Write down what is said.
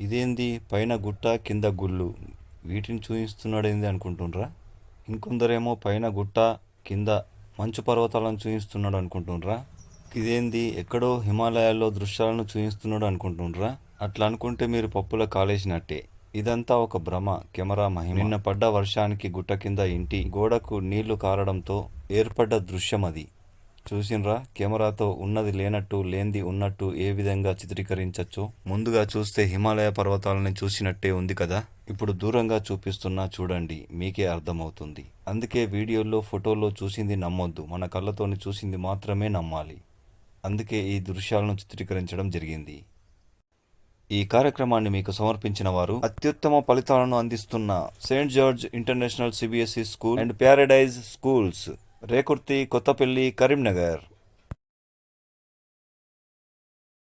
ఇదేంది? పైన గుట్ట కింద గుళ్ళు. వీటిని చూపిస్తున్నాడేంది అనుకుంటుండ్రా? ఇంకొందరేమో పైన గుట్ట కింద మంచు పర్వతాలను చూపిస్తున్నాడు అనుకుంటుండ్రా? ఇదేంది? ఎక్కడో హిమాలయాల్లో దృశ్యాలను చూపిస్తున్నాడు అనుకుంటుండ్రా? అట్లా అనుకుంటే మీరు పప్పుల కాలేసినట్టే. ఇదంతా ఒక భ్రమ కెమెరా మహిమ. నిన్న పడ్డ వర్షానికి గుట్ట కింద ఇంటి గోడకు నీళ్ళు కారడంతో ఏర్పడ్డ దృశ్యం అది చూసినరా? కెమెరాతో ఉన్నది లేనట్టు లేంది ఉన్నట్టు ఏ విధంగా చిత్రీకరించచ్చో? ముందుగా చూస్తే హిమాలయ పర్వతాలని చూసినట్టే ఉంది కదా? ఇప్పుడు దూరంగా చూపిస్తున్నా చూడండి మీకే అర్థమవుతుంది. అందుకే వీడియోలో ఫోటోలో చూసింది నమ్మొద్దు. మన కళ్ళతోని చూసింది మాత్రమే నమ్మాలి. అందుకే ఈ దృశ్యాలను చిత్రీకరించడం జరిగింది. ఈ కార్యక్రమాన్ని మీకు సమర్పించిన వారు అత్యుత్తమ ఫలితాలను అందిస్తున్న Saint George International CBSE School and Paradise Schools. Rekurthi Kothapalli Karimnagar.